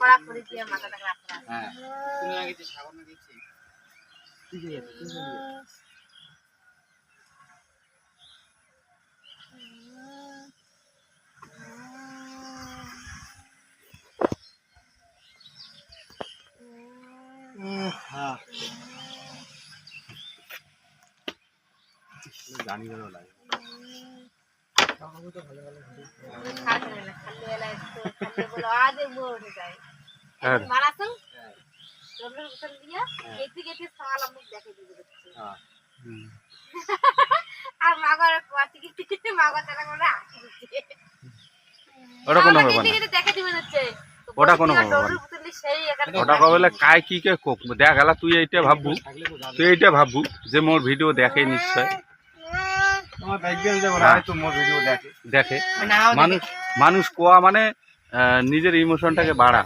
কড়া করে দিয়ে মাথাটা খারাপ করা হ্যাঁ তুমি আগে যে দিচ্ছি জানি কেন লাগে আর মাগর পাতি কি মাগর তারা করে হাসি ওটা কোনো ব্যাপার না। কেটে দেখে দিবেন হচ্ছে। তো ওটা কোনো ব্যাপার ডরুর পুতুলি সেই এখানে ওটা কবে কায় কি কে কোক? দেখ তুই এইটা ভাববু। তুই এইটা ভাববু যে মোর ভিডিও দেখে নিশ্চয় তোমার দেখবেন যে ওরা হয়তো মোর ভিডিও দেখে দেখে। মানুষ মানুষ কোয়া মানে নিজের ইমোশনটাকে বাড়া।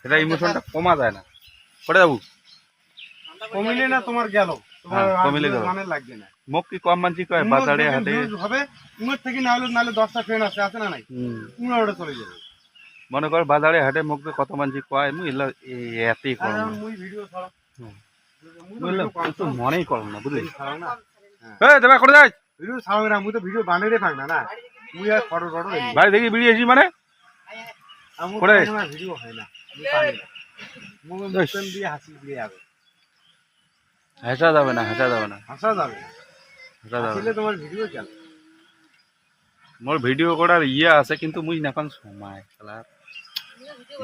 সেটা ইমোশনটা কমা যায় না। করে যাবু কমিলে না তোমার গেল। হ্যাঁ, আর কমিলে গেল। মানে লাগবে না। মুখ কি কম মানছি কয়? বাজারে হাটে। হবে। উমর থেকে না হলে নাহলে দশটা ট্রেন আছে আছে না নাই? হুম। চলে যাবে। মনে কর বাজারে হাটে দিয়ে কত মানছি কয়? মুই এলা এতেই আর করো না এখন মুই ভিডিও ছাড়া। মনেই করো না বুঝলি? দেবা করে যাই। ভিডিও ছাড়াও না মুই তো ভিডিও বানাইতে পারি না না? মুই আর ফটো ফটো ভাই দেখি বেরিয়েছি মানে? করে। ভিডিও হয় না মুই না। দিয়ে হাসি দিয়ে যাবে। হাসা যাবে না হাসা যাবে না। হাসা যাবে হাসা যাবে তোমার ভিডিও চলে মোর ভিডিও করার ইয়ে আছে কিন্তু মুই এখন সময় খেলার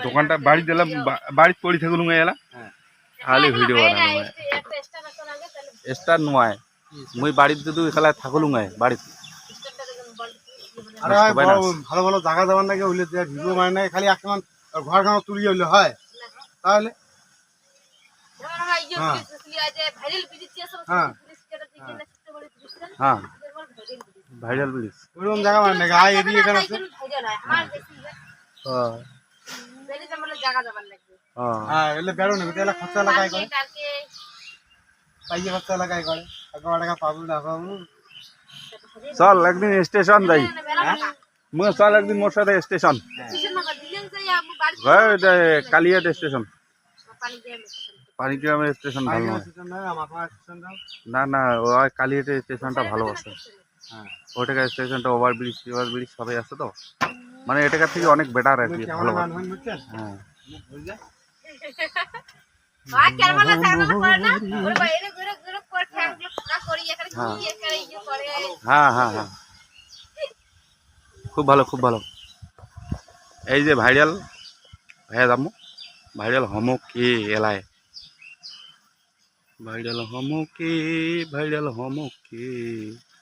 দোকানটা বাড়ি দিলাম বা- বাড়িতে পড়ি থাকুন এলা। হ্যাঁ। খালি ভিডিও বানানো একটা স্টার আছে না আগে তাহলে স্টার নয়। মুই বাড়িতে যদি খেলা থাকুলুম বাড়িতে। দেখুন বল আরে ভাই। ভালো ভালো জায়গা যাবার নাকি হইলে ভিডিও মানে নাই খালি একবার ঘর ঘর তুলি হইলে হয়। তাহলে? হয়। যে হ্যাঁ। ভাইরাল হ্যাঁ। না হ্যাঁ ভিডিও ভাইরাল জায়গা মানে নাকি? আয় এদিকে এখানে আছে? হয়। জায়গা যাবার লাগবে হ্যাঁ এলে বেরো নাকি? তাহলে খরচা লাগাই করে। পাইয়ে খরচা লাগাই করে একবার টাকা পাবো না পাবো চল একদিন স্টেশন যাই? চল একদিন মোর সাথে স্টেশন। কালিয়াট স্টেশন। পানি পানিগ্রামের স্টেশন ভালো না না ওই কালিয়াটের স্টেশনটা ভালো আছে। হ্যাঁ। ওইটাকার স্টেশনটা ওভার ব্রিজ ওভার ব্রিজ সবাই আছে তো? মানে এটাকার থেকে অনেক বেটার আর কি ভালো হ্যাঁ। হ্যাঁ হ্যাঁ হ্যাঁ। খুব ভালো খুব ভালো। এই যে ভাইরাল ভাইয়া দামু ভাইরাল হমো কে এলায়? ভাইরাল হমো কে ভাইরাল হমো কে?